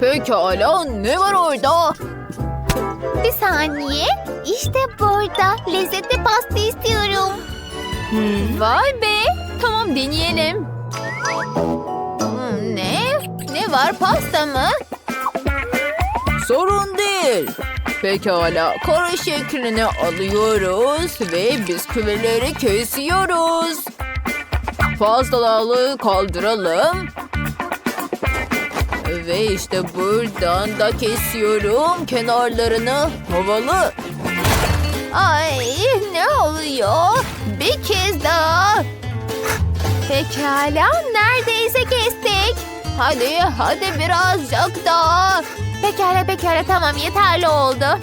Pekala ne var orada? Bir saniye. İşte burada. Lezzetli pasta istiyorum. Vay be. Tamam deneyelim. Hmm, ne? Ne var pasta mı? Sorun değil. Pekala kare şeklini alıyoruz ve bisküvileri kesiyoruz. Fazlalığı kaldıralım. Ve işte buradan da kesiyorum kenarlarını havalı. Ay ne oluyor? Bir kez daha. Pekala neredeyse kestik. Hadi hadi birazcık daha. Pekala pekala tamam yeterli oldu.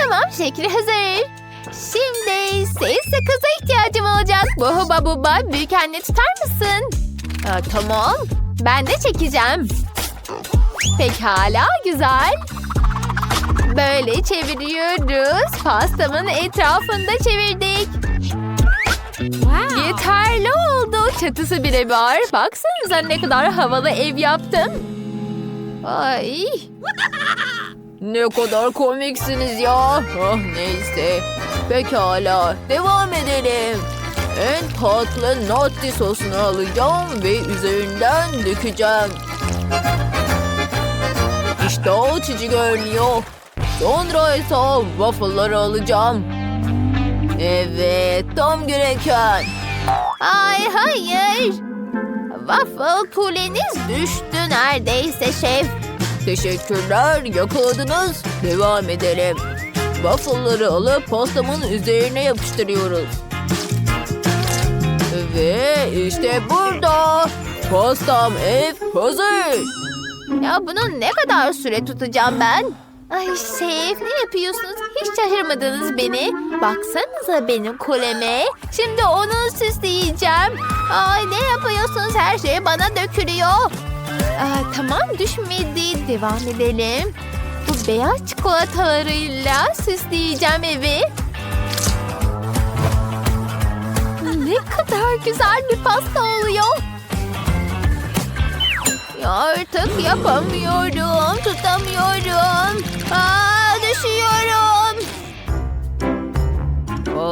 Tamam şekli hazır. Şimdi ses sakıza ihtiyacım olacak. Buhuba buba büyük anne tutar mısın? Aa, tamam ben de çekeceğim. Pekala güzel. Böyle çeviriyoruz. Pastamın etrafında çevirdik. Yeterli oldu. Çatısı bile var. Baksanıza ne kadar havalı ev yaptım. Ay. Ne kadar komiksiniz ya. Ah neyse. Pekala devam edelim. En tatlı nutty sosunu alacağım ve üzerinden dökeceğim. İşte açıcı görünüyor. Sonra ise waffle'ları alacağım. Evet tam gereken. Ay hayır. Waffle kuleniz düştü neredeyse şef. Teşekkürler yakaladınız. Devam edelim. Waffle'ları alıp pastamın üzerine yapıştırıyoruz. Ve işte burada. Pastam ev hazır. Ya bunu ne kadar süre tutacağım ben? Ay şef ne yapıyorsunuz? Hiç şaşırmadınız beni. Baksanıza benim kuleme. Şimdi onu süsleyeceğim. Ay ne yapıyorsunuz? Her şey bana dökülüyor. Aa, tamam düşmedi. Devam edelim. Bu beyaz çikolatalarıyla süsleyeceğim evi. Ne kadar güzel bir pasta oluyor. Ya artık yapamıyorum, tutamıyorum. Aa, düşüyorum.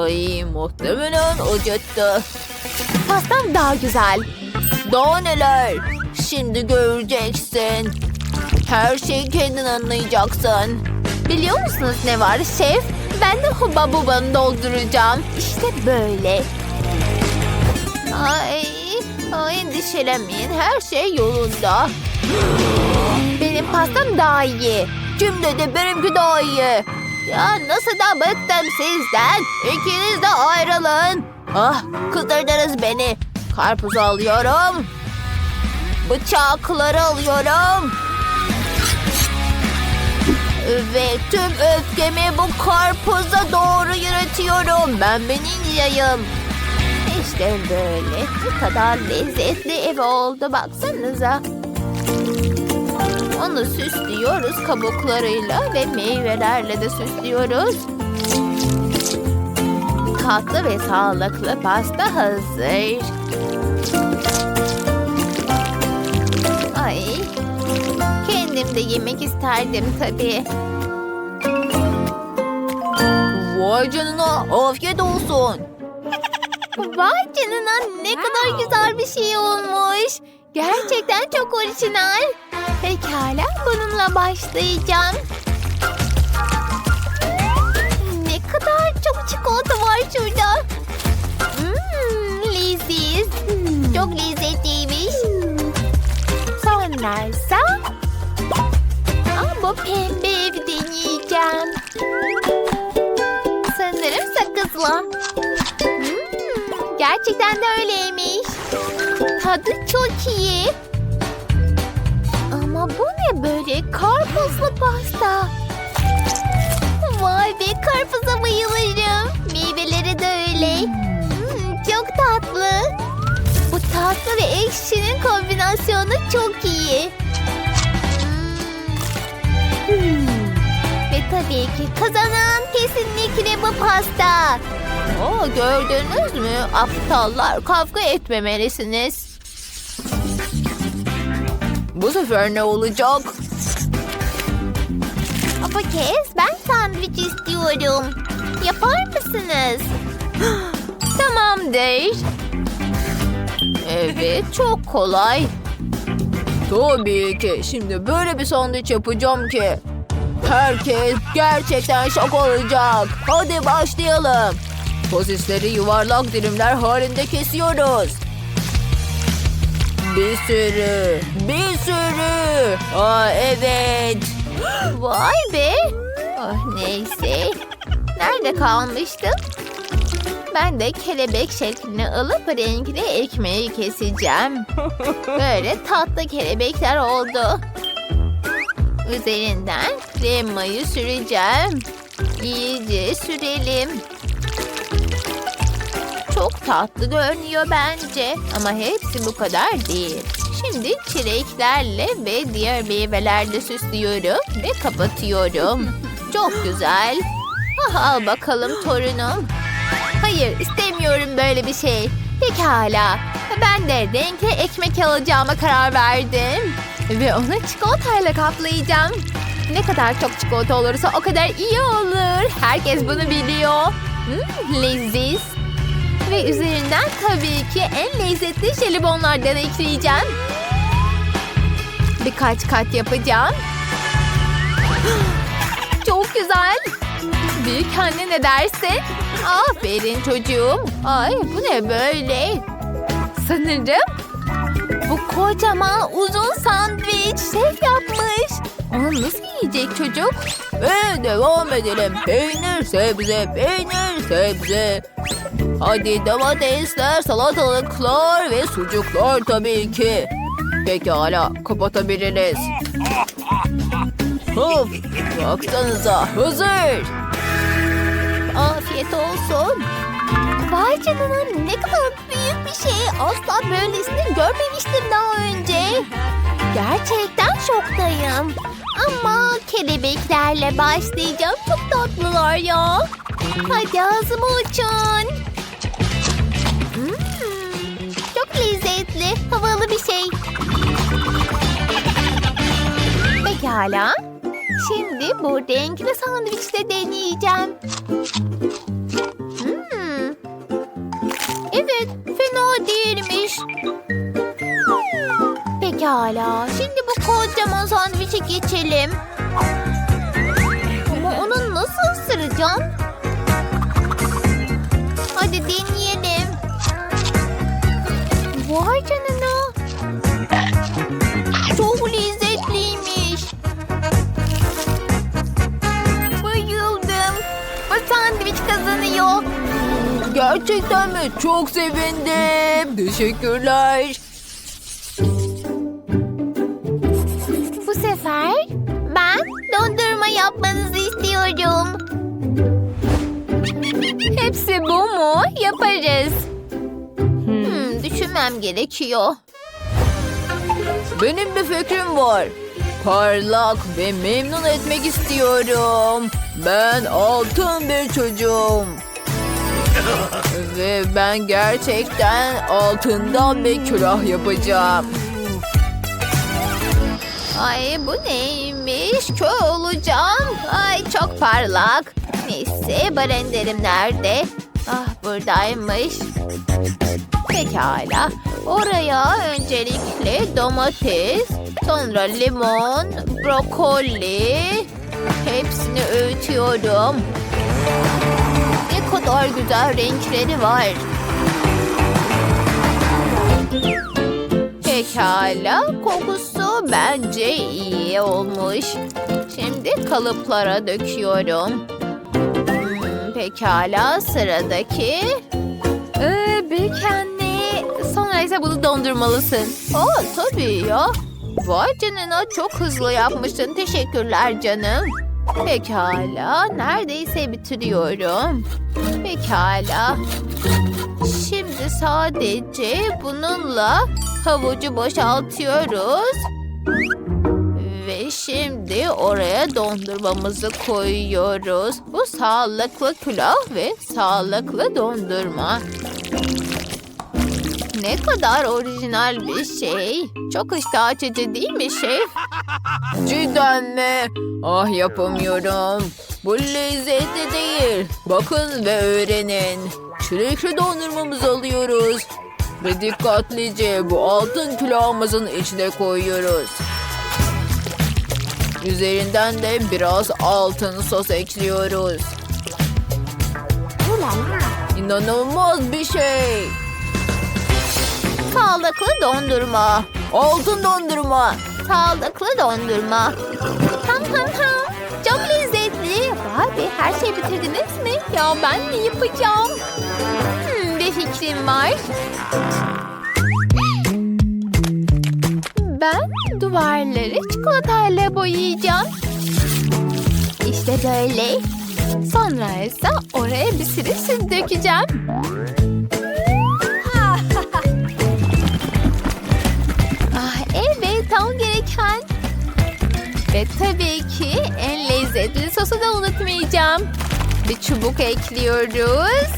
Ay muhtemelen acıttı. Pastam daha güzel. Daha neler? Şimdi göreceksin. Her şeyi kendin anlayacaksın. Biliyor musunuz ne var şef? Ben de huba bubanı dolduracağım. İşte böyle. Ay, ay endişelemeyin. Her şey yolunda. Benim pastam daha iyi. Kim dedi benimki daha iyi? Ya nasıl da bıktım sizden. İkiniz de ayrılın. Ah kızdırdınız beni. Karpuzu alıyorum. Bıçakları alıyorum. Ve tüm öfkemi bu karpuza doğru yürütüyorum. Ben bir ninjayım. İşte böyle. Ne kadar lezzetli ev oldu baksanıza. Onu süslüyoruz kabuklarıyla ve meyvelerle de süslüyoruz. Tatlı ve sağlıklı pasta hazır. Ay, kendim de yemek isterdim tabii. Vay canına afiyet olsun. Vay canına ne kadar güzel bir şey olmuş. Gerçekten çok orijinal. Pekala bununla başlayacağım. Ne kadar çok çikolata var şurada. Mmm leziz. Çok lezzetliymiş. Sonraysa Aa, bu pembe evi deneyeceğim. Sanırım sakızla. Gerçekten de öyleymiş. Tadı çok iyi. Ama bu ne böyle? Karpuzlu pasta. Vay be karpuza bayılırım. Meyveleri de öyle. Hmm, çok tatlı. Bu tatlı ve ekşinin kombinasyonu çok iyi. Hmm. Ve tabii ki kazanan kesinlikle bu pasta. Oo, gördünüz mü? Aptallar kavga etmemelisiniz. Bu sefer ne olacak? Bu kez ben sandviç istiyorum. Yapar mısınız? Tamamdır. Evet, çok kolay. Tabii ki. Şimdi böyle bir sandviç yapacağım ki. Herkes gerçekten şok olacak. Hadi başlayalım. Sosisleri yuvarlak dilimler halinde kesiyoruz. Bir sürü, bir sürü. Aa evet. Vay be. Oh, neyse. Nerede kalmıştım? Ben de kelebek şeklini alıp renkli ekmeği keseceğim. Böyle tatlı kelebekler oldu. Üzerinden kremayı süreceğim. İyice sürelim. Çok tatlı görünüyor bence. Ama hepsi bu kadar değil. Şimdi çileklerle ve diğer meyvelerle süslüyorum ve kapatıyorum. Çok güzel. Al bakalım torunum. Hayır istemiyorum böyle bir şey. Pekala. Ben de renkli ekmek alacağıma karar verdim. Ve onu çikolatayla kaplayacağım. Ne kadar çok çikolata olursa o kadar iyi olur. Herkes bunu biliyor. Hmm, leziz. Ve üzerinden tabii ki en lezzetli jelibonlardan ekleyeceğim. Birkaç kat yapacağım. Çok güzel. Büyük anne ne dersin? Aferin çocuğum. Ay bu ne böyle? Sanırım bu kocaman uzun sandviç şef yapmış. Onu nasıl yiyecek çocuk? Ve devam edelim. Peynir, sebze, peynir, sebze. Hadi domatesler, salatalıklar ve sucuklar tabii ki. Pekala, kapatabiliriz. Of, baksanıza hazır. Afiyet olsun. Vay canına ne kadar büyük bir şey. Asla böylesini görmemiştim daha önce. Gerçekten şoktayım. Ama kelebeklerle başlayacağım. Çok tatlılar ya. Hadi ağzımı uçun. Hmm, çok lezzetli. Havalı bir şey. Pekala. Şimdi bu renkli sandviçte deneyeceğim. Hmm. Evet, fena değilmiş. Pekala, şimdi bu kocaman sandviçe geçelim. Ama onu nasıl ısıracağım? Hadi deneyelim. Vay canına. Çok lezzetliymiş. Bayıldım. Bu sandviç kazanıyor. Gerçekten mi? Çok sevindim. Teşekkürler. Yapmanızı istiyorum. Hepsi bu mu? Yaparız. Hmm, düşünmem gerekiyor. Benim bir fikrim var. Parlak ve memnun etmek istiyorum. Ben altın bir çocuğum. ve ben gerçekten altından bir külah yapacağım. Ay bu neymiş? Kör olacağım. Ay çok parlak. Neyse barenderim nerede? Ah buradaymış. Pekala. Oraya öncelikle domates, sonra limon, brokoli. Hepsini öğütüyorum. Ne kadar güzel renkleri var. Pekala, kokusu bence iyi olmuş. Şimdi kalıplara döküyorum. Hmm, pekala, sıradaki. Ee, büyük anne, sonra ise bunu dondurmalısın. Aa, tabii ya. Vay canına çok hızlı yapmışsın. Teşekkürler canım. Pekala, neredeyse bitiriyorum. Pekala. Şimdi sadece bununla havucu boşaltıyoruz. Ve şimdi oraya dondurmamızı koyuyoruz. Bu sağlıklı külah ve sağlıklı dondurma. Ne kadar orijinal bir şey. Çok iştah açıcı değil mi şef? Cidden mi? Ah yapamıyorum. Bu lezzetli değil. Bakın ve öğrenin. Çilekli dondurmamızı alıyoruz. Ve dikkatlice bu altın külahımızın içine koyuyoruz. Üzerinden de biraz altın sos ekliyoruz. İnanılmaz bir şey. Sağlıklı dondurma. Altın dondurma. Sağlıklı dondurma. Çok lezzetli. Abi her şeyi bitirdiniz mi? Ya ben ne yapacağım? Hmm, bir fikrim var. Ben duvarları çikolatayla boyayacağım. İşte böyle. Sonra ise oraya bir sürü süt dökeceğim. Ve tabii ki en lezzetli sosu da unutmayacağım. Bir çubuk ekliyoruz.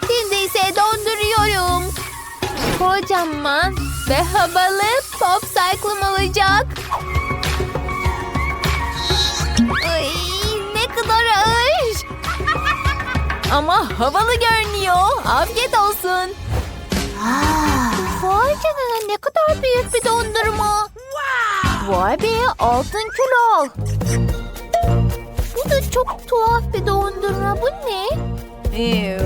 Şimdi ise donduruyorum. Kocaman ve havalı pop cycle'ım olacak. Ay, ne kadar ağır. Ama havalı görünüyor. Afiyet olsun. Vay canına ne kadar büyük bir dondurma. Vay be altın kilo. Bu da çok tuhaf bir dondurma. Bu ne?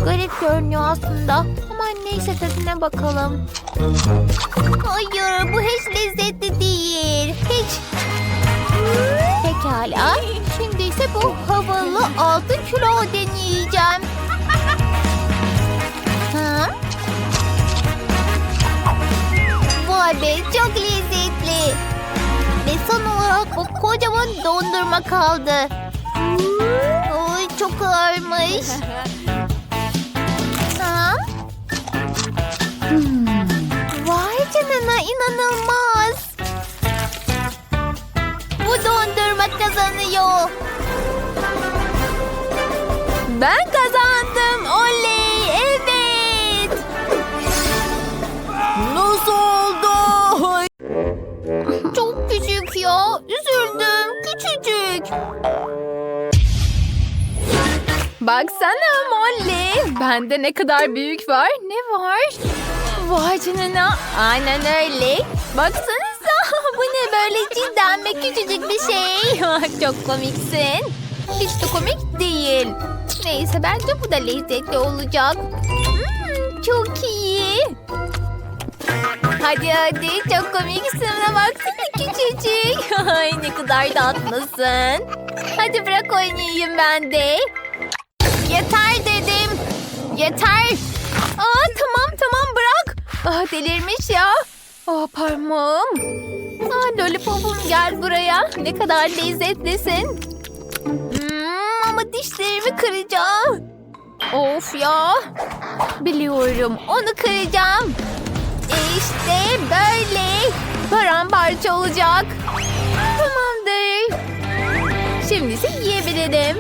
Garip görünüyor aslında. Ama neyse tadına bakalım. Hayır bu hiç lezzetli değil. Hiç. Pekala. Şimdi ise bu havalı altın kilo deneyeceğim. Ha? Vay be çok lezzetli. Bu kocaman dondurma kaldı. Oy çok ağırmış. Hmm. Vay canına inanılmaz. Bu dondurma kazanıyor. Ben kazandım. Küçücük. Baksana Molly. Bende ne kadar büyük var. Ne var? Vay canına. Aynen öyle. Baksanıza bu ne böyle cidden ve küçücük bir şey. Çok komiksin. Hiç de komik değil. Neyse bence bu da lezzetli olacak. Hmm, çok iyi. Hadi hadi çok komiksin. Buna baksana küçücük. Ay ne kadar tatlısın. Hadi bırak oynayayım ben de. Yeter dedim. Yeter. Aa tamam tamam bırak. Ah delirmiş ya. Aa parmağım. Aa lollipopum gel buraya. Ne kadar lezzetlisin. Hmm, ama dişlerimi kıracağım. Of ya. Biliyorum onu kıracağım. İşte böyle. Paramparça olacak. Tamamdır. Şimdi ise yiyebilirim.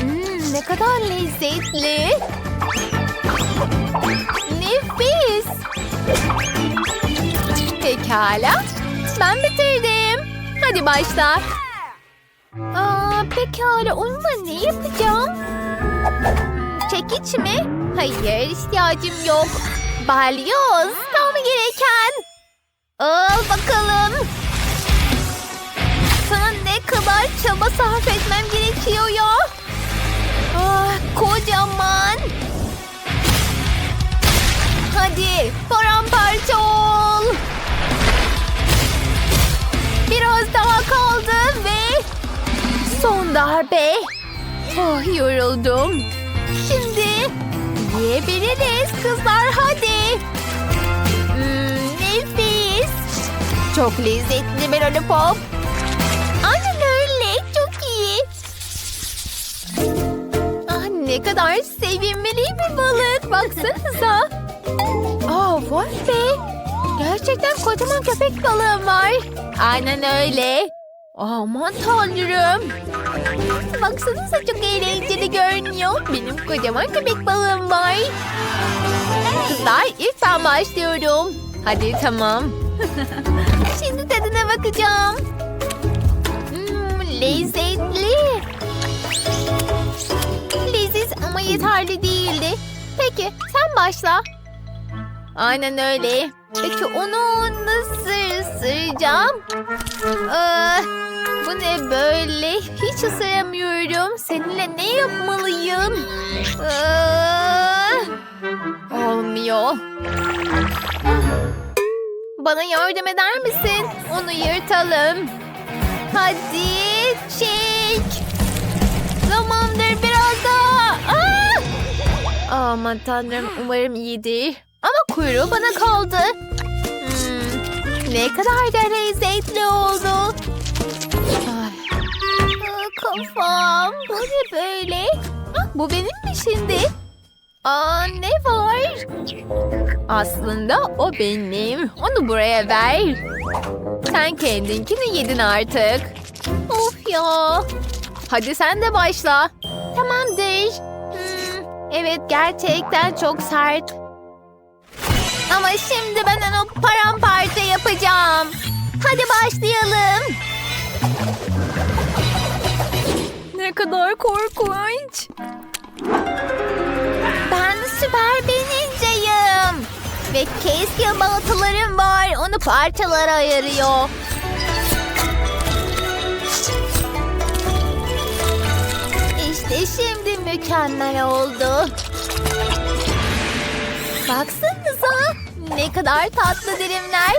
Hmm, ne kadar lezzetli. Nefis. Pekala. Ben bitirdim. Hadi başla. Aa, pekala onunla ne yapacağım? Çekiç mi? Hayır ihtiyacım yok. Balyoz tam gereken. Al bakalım. Sana ne kadar çaba sarf etmem gerekiyor ya. Ah, kocaman. Hadi paramparça ol. Biraz daha kaldı ve son darbe. Oh, yoruldum. Şimdi yiyebiliriz kızlar hadi. Hmm, nefis. Çok lezzetli bir lollipop. Aynen öyle çok iyi. Ah, ne kadar sevimli bir balık. Baksanıza. Aa vay be. Gerçekten kocaman köpek balığım var. Aynen öyle. Aman tanrım. Baksanıza çok eğlenceli görünüyor. Benim kocaman köpek balığım var. Kızlar ilk ben başlıyorum. Hadi tamam. Şimdi tadına bakacağım. Hmm, lezzetli. Leziz ama yeterli değildi. Peki sen başla. Aynen öyle. Peki onu nasıl ısıracağım? Aa, bu ne böyle? Hiç ısıramıyorum. Seninle ne yapmalıyım? Aa, olmuyor. Bana yardım eder misin? Onu yırtalım. Hadi çek. Zamandır biraz daha. Aa! Aman tanrım umarım iyidir. Ama kuyruğu bana kaldı. Hmm, ne kadar da lezzetli oldu. Ay. Kafam. Bu ne böyle? Bu benim mi şimdi? Aa, ne var? Aslında o benim. Onu buraya ver. Sen kendinkini yedin artık. Of ya. Hadi sen de başla. Tamamdır. Hmm, evet gerçekten çok sert. Ama şimdi ben onu paramparça yapacağım. Hadi başlayalım. Ne kadar korkunç. Ben süper bir ninjayım. Ve keskin baltalarım var. Onu parçalara ayırıyor. İşte şimdi mükemmel oldu. Baksanıza ne kadar tatlı dilimler.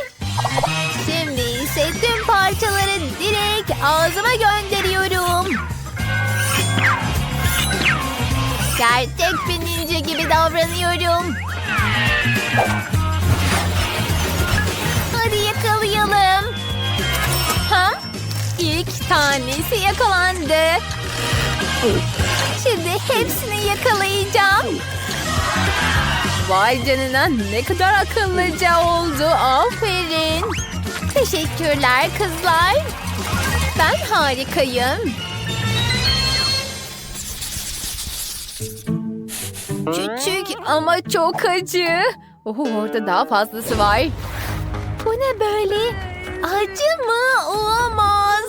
Şimdi ise tüm parçaları direkt ağzıma gönderiyorum. Gerçek bir ninja gibi davranıyorum. Hadi yakalayalım. Ha? İlk tanesi yakalandı. Şimdi hepsini yakalayacağım. Vay canına ne kadar akıllıca oldu. Aferin. Teşekkürler kızlar. Ben harikayım. Küçük ama çok acı. Oho orada daha fazlası var. Bu ne böyle? Acı mı? Olamaz.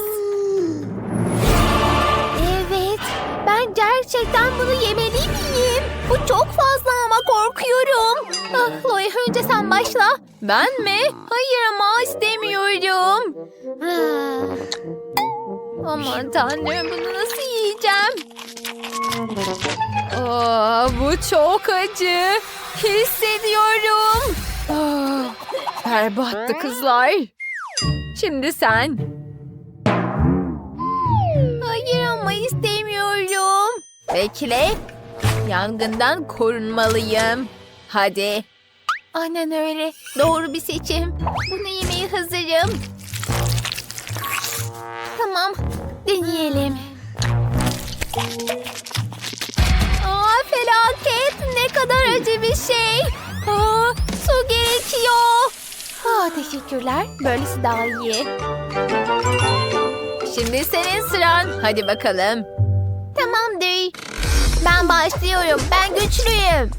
Evet. Ben gerçekten bunu yemeli miyim? Bu çok fazla ama korkuyorum. Ah, Chloe önce sen başla. Ben mi? Hayır ama istemiyorum. Aman tanrım bunu nasıl yiyeceğim? Aa, bu çok acı. Hissediyorum. Ah, berbattı kızlar. Şimdi sen. Hayır ama istemiyorum. Bekle. Yangından korunmalıyım. Hadi. Aynen öyle. Doğru bir seçim. Bunu yemeye hazırım. Tamam. Deneyelim. Aa, felaket. Ne kadar acı bir şey. Aa, su gerekiyor. Aa, teşekkürler. Böylesi daha iyi. Şimdi senin sıran. Hadi bakalım. Tamamdır. Ben başlıyorum. Ben güçlüyüm.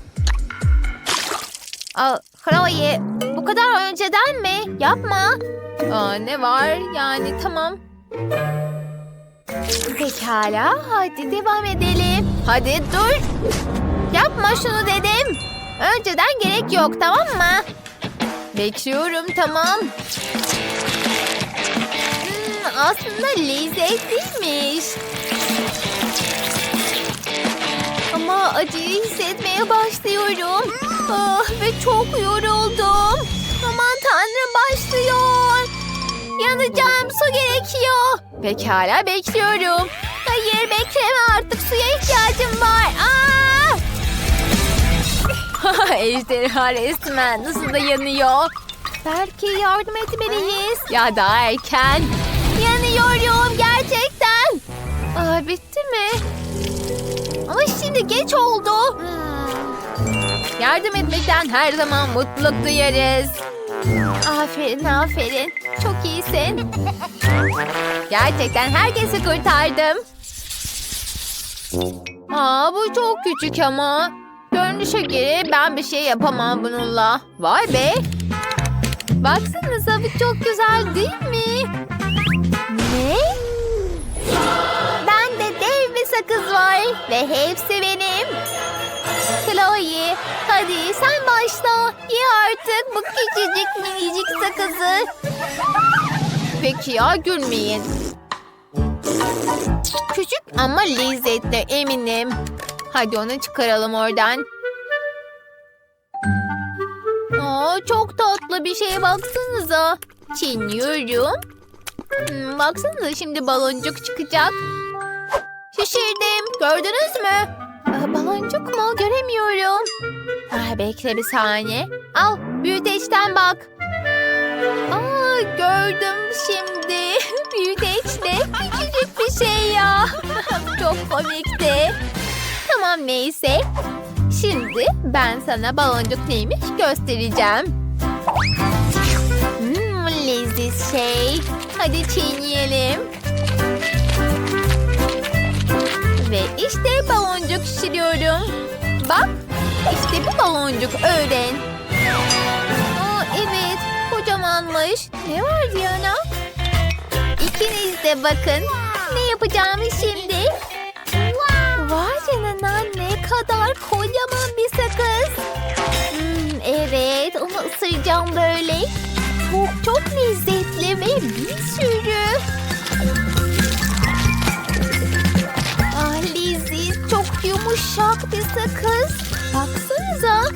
Aa, Chloe, bu kadar önceden mi? Yapma. Aa, ne var? Yani tamam. Pekala, hadi devam edelim. Hadi dur. Yapma şunu dedim. Önceden gerek yok, tamam mı? Bekliyorum, tamam. Hmm, aslında lezzetliymiş. Acıyı hissetmeye başlıyorum. Ah, ve çok yoruldum. Aman tanrım başlıyor. Yanacağım su gerekiyor. Pekala bekliyorum. Hayır bekleme artık suya ihtiyacım var. Aa! Ejderha resmen nasıl da yanıyor. Belki yardım etmeliyiz. Ya daha erken. Yanıyorum gerçekten. Aa, bitti mi? Ama şimdi geç oldu. Yardım etmekten her zaman mutluluk duyarız. Aferin aferin. Çok iyisin. Gerçekten herkesi kurtardım. Aa bu çok küçük ama. Görünüşe göre ben bir şey yapamam bununla. Vay be. Baksanıza bu çok güzel değil mi? Ne? Var ve hepsi benim. Chloe, hadi sen başla. Ye artık bu küçücük minicik sakızı. Peki ya gülmeyin. Küçük ama lezzetli eminim. Hadi onu çıkaralım oradan. Aa, çok tatlı bir şeye baksanıza. Çiğniyorum. Hmm, baksanıza şimdi baloncuk çıkacak. Şişirdim. Gördünüz mü? Baloncuk mu? Göremiyorum. Ah, bekle bir saniye. Al büyüteçten bak. Aa, gördüm şimdi. Büyüteçle küçücük bir şey ya. Çok komikti. Tamam neyse. Şimdi ben sana baloncuk neymiş göstereceğim. Hmm, leziz şey. Hadi çiğneyelim. İşte baloncuk şişiriyorum. Bak işte bir baloncuk öğren. Aa, evet kocamanmış. Ne var Diana? İkiniz de bakın. Ne yapacağımı şimdi? Vay canına ne kadar kocaman bir sakız. Hmm, evet onu ısıracağım böyle. Çok çok lezzetli ve bir sürü. Yumuşak bir sakız. Baksanıza.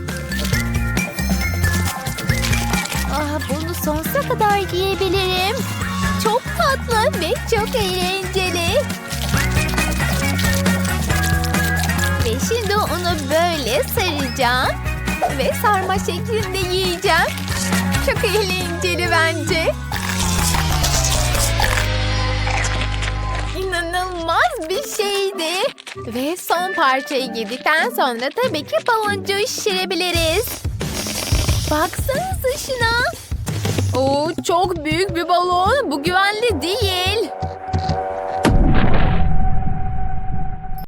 Ah bunu sonsuza kadar yiyebilirim. Çok tatlı ve çok eğlenceli. Ve şimdi onu böyle saracağım. Ve sarma şeklinde yiyeceğim. Çok eğlenceli bence. bir şeydi. Ve son parçayı giydikten sonra tabii ki baloncuğu şişirebiliriz. Baksanıza şuna. Oo, çok büyük bir balon. Bu güvenli değil.